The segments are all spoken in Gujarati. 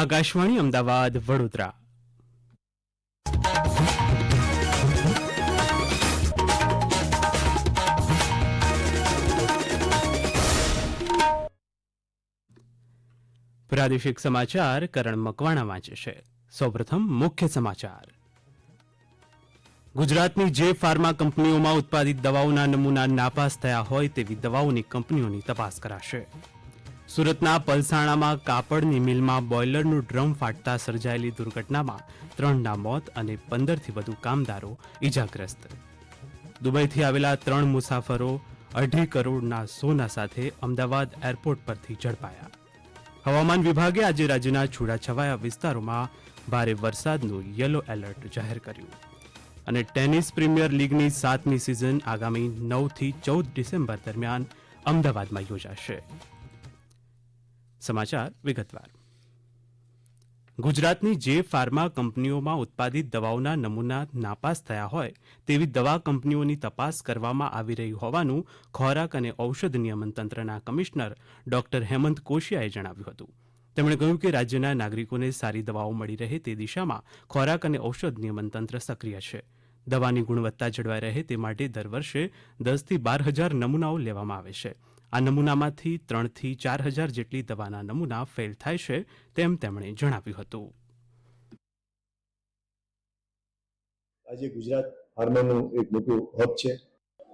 આકાશવાણી અમદાવાદ, વડોદરા. પ્રાદેશિક સમાચાર કરણ મકવાણા વાંચે છે. સૌપ્રથમ મુખ્ય સમાચાર. ગુજરાતની જે ફાર્મા કંપનીઓમાં ઉત્પાદિત દવાઓના નમૂના નાપાસ થયા હોય તેવી દવાઓની કંપનીઓની તપાસ કરાશે. સુરતના પલસાણામાં કાપડની મિલમાં બોઇલરનું ડ્રમ ફાટતા સર્જાયેલી દુર્ઘટનામાં ત્રણના મોત અને પંદરથી વધુ કામદારો ઇજાગ્રસ્ત દુબઈથી આવેલા ત્રણ મુસાફરો અઢી કરોડના સોના સાથે અમદાવાદ એરપોર્ટ પરથી ઝડપાયા. હવામાન વિભાગે આજે રાજ્યના છૂટાછવાયા વિસ્તારોમાં ભારે વરસાદનું યલો એલર્ટ જાહેર કર્યું. અને ટેનિસ પ્રીમિયર લીગની સાતમી સિઝન આગામી નવથી ચૌદ ડિસેમ્બર દરમિયાન અમદાવાદમાં યોજાશે. સમાચાર વિગતવાર. ગુજરાતની જે ફાર્મા કંપનીઓમાં ઉત્પાદિત દવાઓના નમૂના નાપાસ થયા હોય, તેવી દવા કંપનીઓની તપાસ કરવામાં આવી રહી હોવાનું ખોરાક અને ઔષધ નિયમન તંત્રના કમિશનર ડોક્ટર હેમંત કોશિયાએ જણાવ્યું હતું. તેમણે કહ્યું કે રાજ્યના નાગરિકોને સારી દવાઓ મળી રહે તે દિશામાં ખોરાક અને ઔષધ નિયમન તંત્ર સક્રિય છે. દવાની ગુણવત્તા જળવાઈ રહે તે માટે દર વર્ષે દસથી બાર હજાર નમૂનાઓ લેવામાં આવે છે. આ નમૂનામાંથી ત્રણથી ચાર હજાર જેટલી દવાના નમૂના ફેલ થાય છે તેમ તેમણે જણાવ્યું હતું. આજે ગુજરાત ફાર્માનું એક મોટું હબ છે.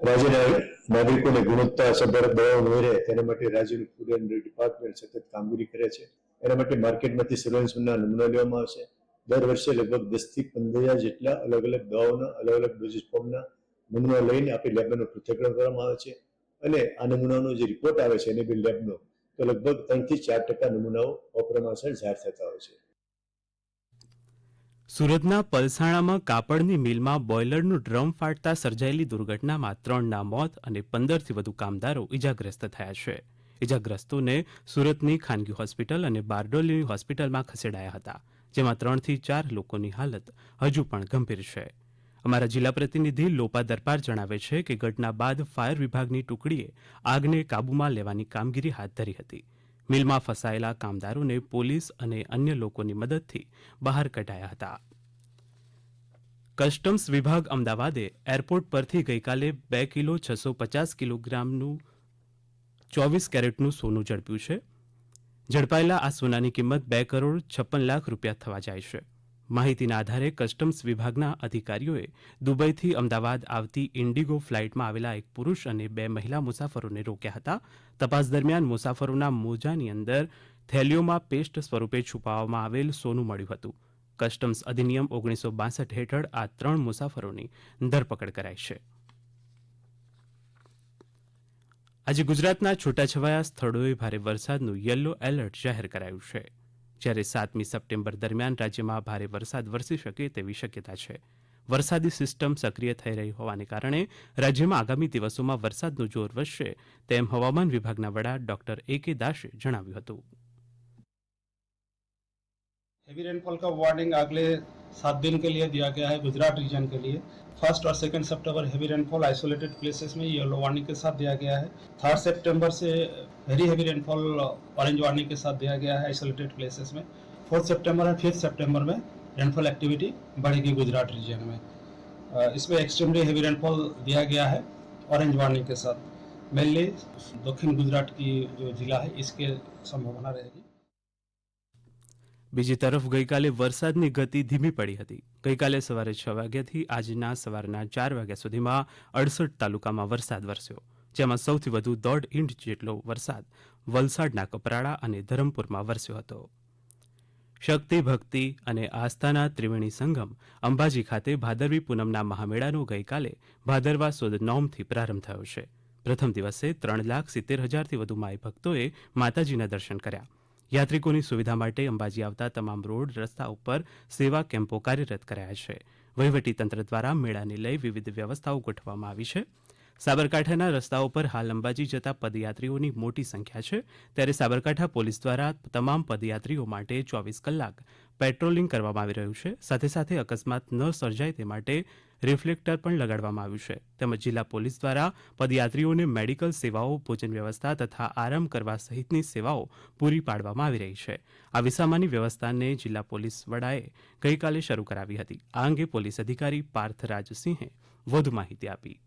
રાજ્યના નાગરિકોને ગુણવત્તા સભર દવાઓ મળી તેના માટે રાજ્યનું ફૂડ એન્ડ ડિપાર્ટમેન્ટ સતત કામગીરી કરે છે. એના માટે માર્કેટમાંથી સર્વેલન્સના નમૂના લેવામાં આવશે દર વર્ષે લગભગ દસથી પંદર હજાર જેટલા અલગ અલગ દવાઓના, અલગ અલગ ડોઝિસ ફોર્મના નમૂના લઈને આપણી લેબનું પૃથ્થકરણ કરવામાં આવે છે. અને આ નમૂનાનો જે રિપોર્ટ આવે છે એનેબલ લેબનો તો લગભગ ત્રણથી ચાર ટકા નમૂનાઓ અપ્રમાણસર જાહેર થતા હોય છે. સુરતના પલસાણામાં કાપડની મિલમાં બોઇલરનું ડ્રમ ફાટતા સર્જાયેલી દુર્ઘટનામાં ત્રણના મોત અને પંદરથી વધુ કામદારો ઇજાગ્રસ્ત થયા છે. ઇજાગ્રસ્તોને સુરતની ખાનગી હોસ્પિટલ અને બારડોલીની હોસ્પિટલમાં ખસેડાયા હતા, જેમાં ત્રણથી ચાર લોકોની હાલત હજુ પણ ગંભીર છે. અમારા જિલ્લા પ્રતિનિધિ લોપા દરબાર જણાવે છે કે ઘટના બાદ ફાયર વિભાગની ટુકડીએ આગને કાબૂમાં લેવાની કામગીરી હાથ ધરી હતી. મિલમાં ફસાયેલા કામદારોને પોલીસ અને અન્ય લોકોની મદદથી બહાર કઢાયા હતા. કસ્ટમ્સ વિભાગ અમદાવાદે એરપોર્ટ પરથી ગઈકાલે બે કિલો છસો પચાસ કિલોગ્રામનું ચોવીસ કેરેટનું સોનું ઝડપ્યું છે. ઝડપાયેલા આ સોનાની કિંમત બે કરોડ છપ્પન લાખ રૂપિયા થવા જાય છે. માહિતીના આધારે કસ્ટમ્સ વિભાગના અધિકારીઓએ દુબઈથી અમદાવાદ આવતી ઇન્ડિગો ફ્લાઇટમાં આવેલા એક પુરુષ અને બે મહિલા મુસાફરોને રોક્યા હતા. તપાસ દરમિયાન મુસાફરોના મોજાની અંદર થેલીઓમાં પેસ્ટ સ્વરૂપે છુપાવવામાં આવેલ સોનું મળ્યું હતું. કસ્ટમ્સ અધિનિયમ ઓગણીસો બાસઠ હેઠળ આ ત્રણ મુસાફરોની ધરપકડ કરાઈ છે. આજે ગુજરાતના છૂટાછવાયા સ્થળોએ ભારે વરસાદનું યલો એલર્ટ જાહેર કરાયું છે. જ્યારે સાતમી સપ્ટેમ્બર દરમિયાન રાજ્યમાં ભારે વરસાદ વરસી શકે તેવી શક્યતા છે. વરસાદી સિસ્ટમ સક્રિય થઈ રહી હોવાને કારણે રાજ્યમાં આગામી દિવસોમાં વરસાદનું જોર વધશે, તેમ હવામાન વિભાગના વડા ડોક્ટર એ કે દાસે જણાવ્યું હતું. હેવી રેનફોલ કા વાર્નિંગ આગલે सात दिन के लिए दिया गया है गुजरात रीजन के लिए। फ़र्स्ट और सेकेंड सितंबर हैवी रेनफॉल आइसोलेटेड प्लेसेस में येलो वार्निंग के साथ दिया गया है। थर्ड सितंबर से very heavy rainfall orange warning के साथ दिया गया है आइसोलेटेड प्लेसेस में। फोर्थ सितंबर और फिफ्थ सितंबर में रेनफॉल एक्टिविटी बढ़ेगी गुजरात रीजन में। इसमें एक्सट्रीमली हैवी रेनफॉल दिया गया है ऑरेंज वार्निंग के साथ। मेनली दक्षिण गुजरात की जो जिला है, इसके संभावना रहेगी। બીજી તરફ ગઈકાલે વરસાદની ગતિ ધીમી પડી હતી. ગઈકાલે સવારે છ વાગ્યાથી આજના સવારના ચાર વાગ્યા સુધીમાં અડસઠ તાલુકામાં વરસાદ વરસ્યો, જેમાં સૌથી વધુ દોઢ ઇંચ જેટલો વરસાદ વલસાડના કપરાડા અને ધરમપુરમાં વરસ્યો હતો. શક્તિ, ભક્તિ અને આસ્થાના ત્રિવેણી સંગમ અંબાજી ખાતે ભાદરવી પૂનમના મહામેળાનો ગઈકાલે ભાદરવા સુદ નોમથી પ્રારંભ થયો છે. પ્રથમ દિવસે ત્રણ લાખ સિત્તેર હજારથી વધુ માઈ ભક્તોએ માતાજીના દર્શન કર્યા. યાત્રિકોની સુવિધા માટે અંબાજી આવતા તમામ રોડ, રસ્તા ઉપર સેવા કેમ્પો કાર્યરત કરાયા છે. વહીવટીતંત્ર દ્વારા મેળાને લઈ વિવિધ વ્યવસ્થાઓ ગોઠવવામાં આવી છે. સાબરકાંઠાના રસ્તાઓ પર હાલ અંબાજી જતા પદયાત્રીઓની મોટી સંખ્યા છે. ત્યારે સાબરકાંઠા પોલીસ દ્વારા તમામ પદયાત્રીઓ માટે ચોવીસ કલાક પેટ્રોલિંગ કરવામાં આવી રહ્યું છે. સાથે સાથે અકસ્માત ન સર્જાય તે માટે રિફ્લેક્ટર પણ લગાડવામાં આવ્યું છે. તેમજ જિલ્લા પોલીસ દ્વારા પદયાત્રીઓને મેડિકલ સેવાઓ, ભોજન વ્યવસ્થા તથા આરામ કરવા સહિતની સેવાઓ પૂરી પાડવામાં આવી રહી છે. આ વિસામાની વ્યવસ્થાને જિલ્લા પોલીસ વડાએ ગઈકાલે શરૂ કરાવી હતી. આ અંગે પોલીસ અધિકારી પાર્થરાજસિંહે વધુ માહિતી આપી.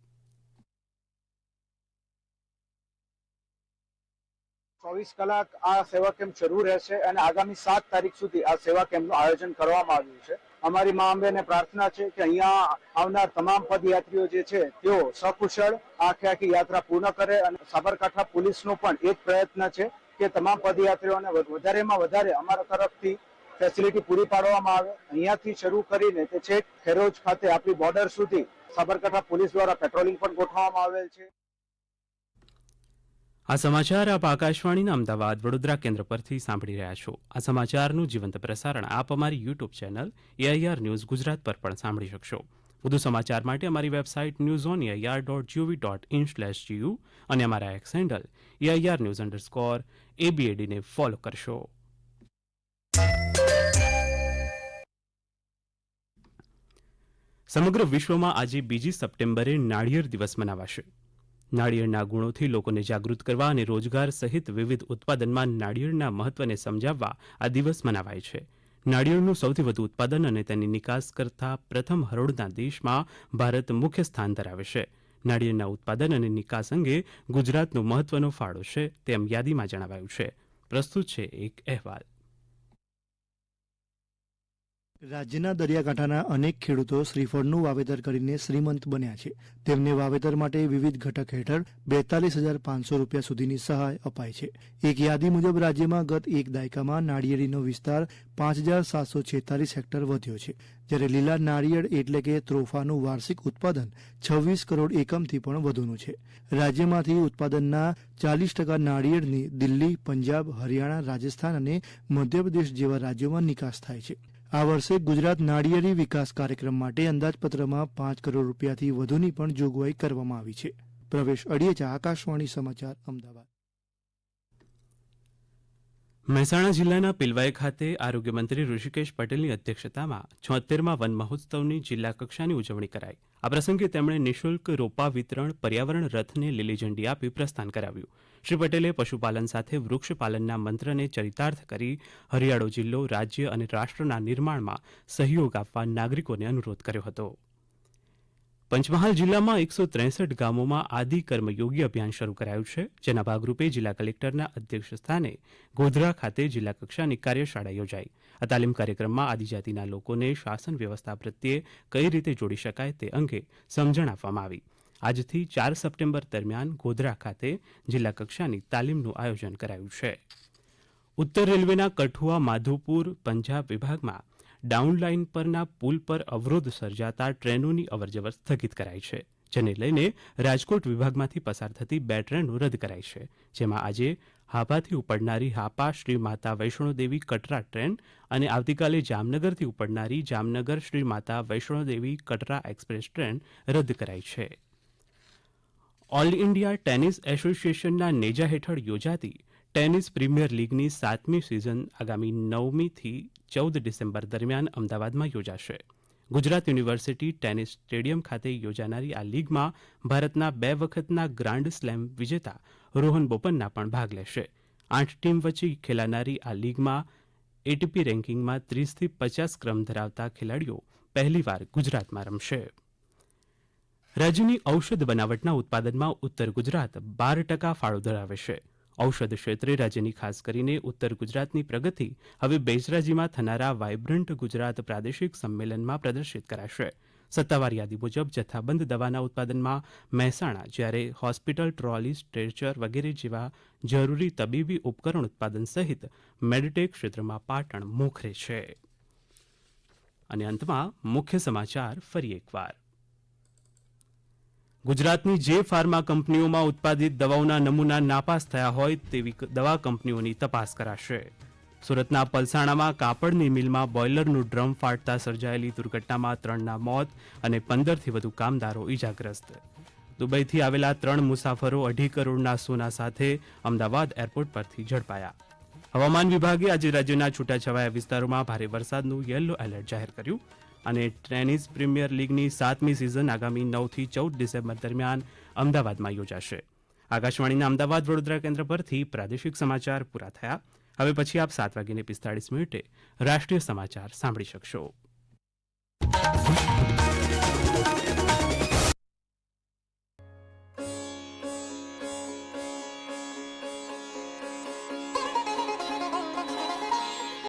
ચોવીસ કલાક આ સેવા કેમ્પ શરૂ રહેશે અને આગામી સાત તારીખ સુધી આ સેવા કેમ્પનું આયોજન કરવામાં આવ્યું છે. અમારી મા અંબેને પ્રાર્થના છે કે અહીંયા આવનાર તમામ પદયાત્રીઓ જે છે, તેઓ સકુશળ આખે આખી યાત્રા પૂર્ણ કરે અને સાબરકાંઠા પોલીસનો પણ એક પ્રયત્ન છે કે તમામ પદયાત્રીઓને વધારેમાં વધારે અમારા તરફથી ફેસિલિટી પૂરી પાડવામાં આવે. અહીંયાથી શરૂ કરીને તે છેક ખેરોજ ખાતે આપણી બોર્ડર સુધી સાબરકાંઠા પોલીસ દ્વારા પેટ્રોલિંગ પણ ગોઠવવામાં આવેલ છે. આ સમાચાર આપ આકાશવાણીના અમદાવાદ વડોદરા કેન્દ્ર પરથી સાંભળી રહ્યા છો. આ સમાચારનું જીવંત પ્રસારણ આપ અમારી YouTube channel AIR news Gujarat પર પણ સાંભળી શકશો. વધુ સમાચાર માટે અમારી website news on AIR dot GOV dot in slash GU અને અમારા X handle AIR news underscore એબીએડીને follow કરશો. સમગ્ર વિશ્વમાં આજે બીજી સપ્ટેમ્બરે નાળિયેર દિવસ મનાવાશે. નાળિયેરના ગુણોથી લોકોને જાગૃત કરવા અને રોજગાર સહિત વિવિધ ઉત્પાદનમાં નાળિયેરના મહત્વને સમજાવવા આ દિવસ મનાવાય છે. નાળિયેરનું સૌથી વધુ ઉત્પાદન અને તેની નિકાસ કરતા પ્રથમ હરોળના દેશમાં ભારત મુખ્ય સ્થાન ધરાવે છે. નાળિયેરના ઉત્પાદન અને નિકાસ અંગે ગુજરાતનો મહત્વનો ફાળો છે તેમ યાદીમાં જણાવાયું છે. પ્રસ્તુત છે એક અહેવાલ. રાજ્યના દરિયાકાંઠાના અનેક ખેડૂતો શ્રીફળનું વાવેતર કરીને શ્રીમંત બન્યા છે. તેમને વાવેતર માટે વિવિધ ઘટક હેઠળ બેતાલીસ હજાર પાંચસો રૂપિયા સુધીની સહાય અપાય છે. એક યાદી મુજબ રાજ્યમાં ગત એક દાયકામાં નાળિયેરીનો વિસ્તાર પાંચ હજાર સાતસો છેતાલીસ હેક્ટર વધ્યો છે. જ્યારે લીલા નાળિયેર એટલે કે ત્રોફાનું વાર્ષિક ઉત્પાદન છવ્વીસ કરોડ એકમથી પણ વધુનું છે. રાજ્યમાંથી ઉત્પાદનના ચાલીસ ટકા નાળિયેરની દિલ્હી, પંજાબ, હરિયાણા, રાજસ્થાન અને મધ્યપ્રદેશ જેવા રાજ્યોમાં નિકાસ થાય છે. આ વર્ષે ગુજરાત નાળિયેરી વિકાસ કાર્યક્રમ માટે અંદાજપત્રમાં પાંચ કરોડ રૂપિયાથી વધુની પણ જોગવાઈ કરવામાં આવી છે. પ્રવેશ અડિયેચા આકાશવાણી સમાચાર, અમદાવાદ. મહેસાણા જિલ્લાના પિલવાઈ ખાતે આરોગ્યમંત્રી ઋષિકેશ પટેલની અધ્યક્ષતામાં છોતેરમાં વન મહોત્સવની જિલ્લા કક્ષાની ઉજવણી કરાઈ. આ પ્રસંગે તેમણે નિઃશુલ્ક રોપા વિતરણ પર્યાવરણ રથને લીલી ઝંડી આપી પ્રસ્થાન કરાવ્યું. શ્રી પટેલે પશુપાલન સાથે વૃક્ષપાલનના મંત્રને ચરિતાર્થ કરી હરિયાળો જિલ્લો, રાજ્ય અને રાષ્ટ્રના નિર્માણમાં સહયોગ આપવા નાગરિકોને અનુરોધ કર્યો હતો. પંચમહાલ જિલ્લામાં એકસો ત્રેસઠ ગામોમાં આદિ કર્મયોગી અભિયાન શરૂ કરાયું છે, જેના ભાગરૂપે જિલ્લા કલેક્ટરના અધ્યક્ષ સ્થાને ગોધરા ખાતે જિલ્લા કક્ષાની કાર્યશાળા યોજાઈ. આ તાલીમ કાર્યક્રમમાં આદિજાતિના લોકોને શાસન વ્યવસ્થા પ્રત્યે કઈ રીતે જોડી શકાય તે અંગે સમજણ આપવામાં આવી. આજથી ચાર સપ્ટેમ્બર દરમિયાન ગોધરા ખાતે જિલ્લા કક્ષાની તાલીમનું આયોજન કરાયું છે. ઉત્તર રેલવેના કઠુઆ માધુપુર પંજાબ વિભાગમાં ડાઉન લાઇન પરના પુલ પર અવરોધ સર્જાતા ટ્રેનોની અવરજવર સ્થગિત કરાઈ છે, જેને લઈને રાજકોટ વિભાગમાંથી પસાર થતી બે ટ્રેનો રદ કરાઈ છે, જેમાં આજે હાપાથી ઉપડનારી હાપા શ્રી માતા વૈષ્ણોદેવી કટરા ટ્રેન અને આવતીકાલે જામનગરથી ઉપડનારી જામનગર શ્રી માતા વૈષ્ણોદેવી કટરા એક્સપ્રેસ ટ્રેન રદ કરાઈ છે. ઓલ ઇન્ડિયા ટેનિસ એસોસિએશનના નેજા હેઠળ યોજાતી ટેનિસ પ્રીમિયર લીગની સાતમી સિઝન આગામી નવમીથી ચૌદ ડિસેમ્બર દરમિયાન અમદાવાદમાં યોજાશે. ગુજરાત યુનિવર્સિટી ટેનિસ સ્ટેડિયમ ખાતે યોજાનારી આ લીગમાં ભારતના બે વખતના ગ્રાન્ડ સ્લેમ વિજેતા રોહન બોપન્ના પણ ભાગ લેશે. આઠ ટીમ વચ્ચે ખેલાનારી આ લીગમાં એટીપી રેન્કિંગમાં ત્રીસથી પચાસ ક્રમ ધરાવતા ખેલાડીઓ પહેલીવાર ગુજરાતમાં રમશે. રાજ્યની ઔષધ બનાવટના ઉત્પાદનમાં ઉત્તર ગુજરાત બાર ટકા ફાળો ધરાવે છે. ઔષધ ક્ષેત્રે રાજ્યની ખાસ કરીને ઉત્તર ગુજરાતની પ્રગતિ હવે બેચરાજીમાં થનારા વાયબ્રન્ટ ગુજરાત પ્રાદેશિક સંમેલનમાં પ્રદર્શિત કરાશે. સત્તાવાર યાદી મુજબ જથ્થાબંધ દવાના ઉત્પાદનમાં મહેસાણા, જ્યારે હોસ્પિટલ, ટ્રોલી, સ્ટ્રેચર વગેરે જેવા જરૂરી તબીબી ઉપકરણ ઉત્પાદન સહિત મેડિટેક ક્ષેત્રમાં પાટણ મોખરે છે. અને અંતમાં મુખ્ય સમાચાર ફરી એકવાર. ગુજરાતની જે ફાર્મા કંપનીઓમાં ઉત્પાદિત દવાઓના નમૂના નાપાસ થયા હોય તેવી દવા કંપનીઓની તપાસ કરાશે. સુરતના પલસાણામાં કાપડની મિલમાં બોઇલરનું ડ્રમ ફાટતા સર્જાયેલી દુર્ઘટનામાં ત્રણના મોત અને પંદરથી વધુ કામદારો ઇજાગ્રસ્ત દુબઈથી આવેલા ત્રણ મુસાફરો અઢી કરોડના સોના સાથે અમદાવાદ એરપોર્ટ પરથી ઝડપાયા. હવામાન વિભાગે આજે રાજ્યના છૂટાછવાયા વિસ્તારોમાં ભારે વરસાદનું યલો એલર્ટ જાહેર કર્યું. અને ટેનિસ પ્રીમિયર લીગની સાતમી સિઝન આગામી નવથી ચૌદ ડિસેમ્બર દરમિયાન અમદાવાદમાં યોજાશે. આકાશવાણીના અમદાવાદ વડોદરા કેન્દ્ર પરથી પ્રાદેશિક સમાચાર પૂરા થયા. હવે પછી આપ સાત વાગીને પિસ્તાળીસ મિનિટે રાષ્ટ્રીય સમાચાર સાંભળી શકશો.